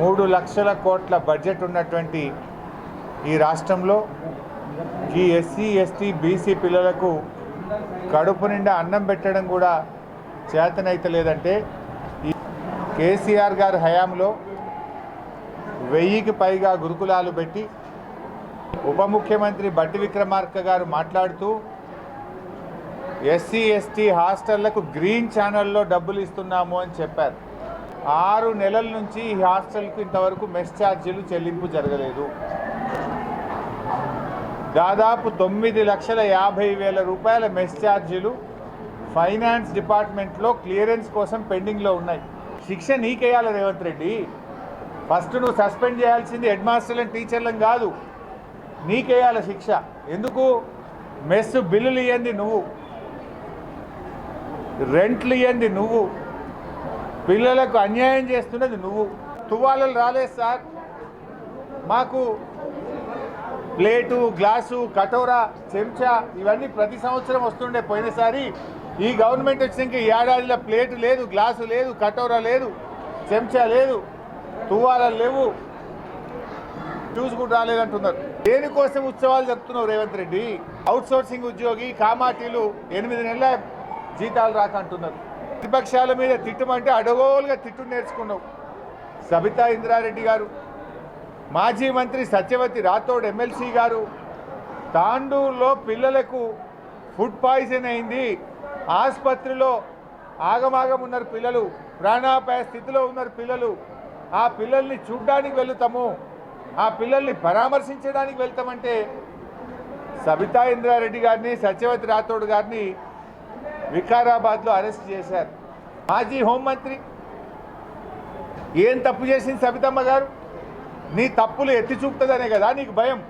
మూడు లక్షల కోట్ల బడ్జెట్ ఉన్నటువంటి ఈ రాష్ట్రంలో ఈ ఎస్సీ ఎస్టీ బీసీ పిల్లలకు కడుపు నిండా అన్నం పెట్టడం కూడా చేతనైతలేదంటే ఈ కేసీఆర్ గారి హయాంలో వెయ్యికి పైగా గురుకులాలు పెట్టి ఉప ముఖ్యమంత్రి బట్టి విక్రమార్క గారు మాట్లాడుతూ ఎస్సీ ఎస్టీ హాస్టళ్ళకు గ్రీన్ ఛానల్లో డబ్బులు ఇస్తున్నాము అని చెప్పారు. ఆరు నెలల నుంచి ఈ హాస్టల్కు ఇంతవరకు మెస్ ఛార్జీలు చెల్లింపు జరగలేదు. దాదాపు తొమ్మిది లక్షల యాభై వేల రూపాయల మెస్ ఛార్జీలు ఫైనాన్స్ డిపార్ట్మెంట్లో క్లియరెన్స్ కోసం పెండింగ్లో ఉన్నాయి. శిక్ష నీకేయాలి రేవంత్ రెడ్డి. ఫస్ట్ నువ్వు సస్పెండ్ చేయాల్సింది హెడ్ మాస్టర్లను టీచర్లను కాదు. నీకేయాలి శిక్ష. ఎందుకు? మెస్ బిల్లులు ఇవ్వండి నువ్వు. రెంట్లు ఇవ్వండి నువ్వు. పిల్లలకు అన్యాయం చేస్తున్నది నువ్వు. తువాలలు రాలేదు సార్. మాకు ప్లేటు గ్లాసు కటోరా చెంచా ఇవన్నీ ప్రతి సంవత్సరం వస్తుండే పోయినసారి. ఈ గవర్నమెంట్ వచ్చినాక ఈ ఏడాదిలో ప్లేటు లేదు గ్లాసు లేదు కటోరా లేదు చెంచా లేదు తువ్వాలలు లేవు. షూస్ కూడా రాలేదంటున్నారు. దేనికోసం ఉత్సవాలు జరుపుతున్నావు రేవంత్ రెడ్డి? అవుట్సోర్సింగ్ ఉద్యోగి కామాటీలు ఎనిమిది నెలల జీతాలు రాక అంటున్నారు. ప్రతిపక్షాల మీద తిట్టమంటే అడగోలుగా తిట్టు నేర్చుకున్నావు. సబితా ఇంద్రారెడ్డి గారు మాజీ మంత్రి సత్యవతి రాథోడ్ ఎమ్మెల్సీ గారు తాండూరులో పిల్లలకు ఫుడ్ పాయిజన్ అయింది. ఆసుపత్రిలో ఆగమాగం ఉన్నారు పిల్లలు ప్రాణాపాయ స్థితిలో ఉన్నారు పిల్లలు. ఆ పిల్లల్ని చూడ్డానికి వెళుతాము. ఆ పిల్లల్ని పరామర్శించడానికి వెళ్తామంటే సబితా ఇంద్రారెడ్డి గారిని సత్యవతి రాథోడ్ గారిని వికారాబాద్లో అరెస్ట్ చేశారు. మాజీ హోంమంత్రి ఏం తప్పు చేసింది సబితమ్మ గారు? నీ తప్పులు ఎత్తి చూపుతుందనే కదా నీకు భయం.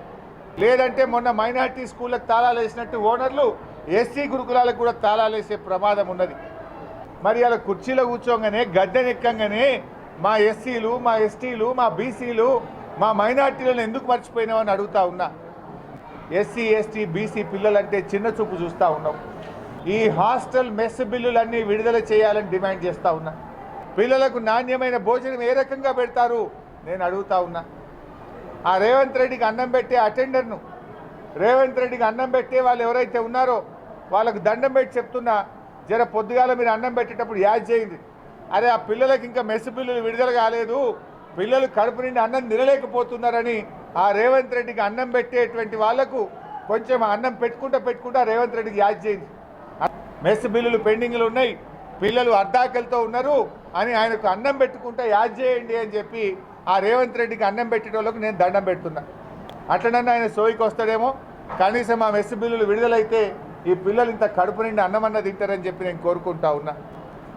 లేదంటే మొన్న మైనార్టీ స్కూళ్ళకి తాళాలు వేసినట్టు ఓనర్లు ఎస్సీ గురుకులాలకు కూడా తాళాలు వేసే ప్రమాదం ఉన్నది. మరి అలా కుర్చీలో కూర్చోగానే గద్దెనెక్కంగానే మా ఎస్సీలు మా ఎస్టీలు మా బీసీలు మా మైనార్టీలను ఎందుకు మర్చిపోయినామని అడుగుతా ఉన్నా. ఎస్సీ ఎస్టీ బీసీ పిల్లలంటే చిన్న చూపు చూస్తూ ఉన్నాం. ఈ హాస్టల్ మెస్ బిల్లులన్నీ విడుదల చేయాలని డిమాండ్ చేస్తూ ఉన్నా. పిల్లలకు నాణ్యమైన భోజనం ఏ రకంగా పెడతారు? నేను అడుగుతా ఉన్నా. ఆ రేవంత్ రెడ్డికి అన్నం పెట్టే అటెండర్ను రేవంత్ రెడ్డికి అన్నం పెట్టే వాళ్ళు ఎవరైతే ఉన్నారో వాళ్ళకు దండం పెట్టి చెప్తున్నా జర పొద్దుగాల మీరు అన్నం పెట్టేటప్పుడు యాజ్ చేయండి. అరే ఆ పిల్లలకి ఇంకా మెస్ బిల్లులు విడుదల కాలేదు. పిల్లలు కడుపు నిండి అన్నం తినలేకపోతున్నారని ఆ రేవంత్ రెడ్డికి అన్నం పెట్టేటువంటి వాళ్ళకు కొంచెం అన్నం పెట్టుకుంటా పెట్టుకుంటా రేవంత్ రెడ్డికి యాజ్ చేయండి. మెస్ బిల్లులు పెండింగ్లు ఉన్నాయి. పిల్లలు అర్ధాకలతో ఉన్నారు అని ఆయనకు అన్నం పెట్టుకుంటా యాద్ చేయండి అని చెప్పి ఆ రేవంత్ రెడ్డికి అన్నం పెట్టేటోళ్ళకు నేను దండం పెడుతున్నా. అట్లనన్నా ఆయన సోయికి వస్తాడేమో. కనీసం ఆ మెస్ బిల్లులు విడుదలైతే ఈ పిల్లలు ఇంత కడుపు నిండి అన్నమన్న తింటారని చెప్పి నేను కోరుకుంటా ఉన్నా.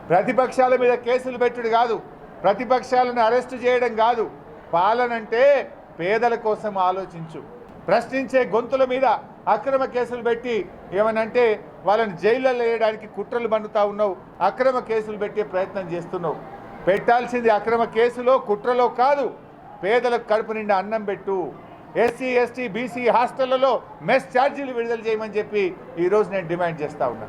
ప్రతిపక్షాల మీద కేసులు పెట్టుడు కాదు. ప్రతిపక్షాలను అరెస్టు చేయడం కాదు. పాలనంటే పేదల కోసం ఆలోచించు. ప్రశ్నించే గొంతుల మీద అక్రమ కేసులు పెట్టి ఏమనంటే వాళ్ళని జైల్లో వేయడానికి కుట్రలు పండుతా ఉన్నావు అక్రమ కేసులు పెట్టే ప్రయత్నం చేస్తున్నావు. పెట్టాల్సింది అక్రమ కేసులో కుట్రలో కాదు పేదలకు కడుపు నిండా అన్నం పెట్టు. ఎస్సీ ఎస్టీ బీసీ హాస్టళ్ళలో మెస్ ఛార్జీలు విడుదల చేయమని చెప్పి ఈరోజు నేను డిమాండ్ చేస్తా ఉన్నా.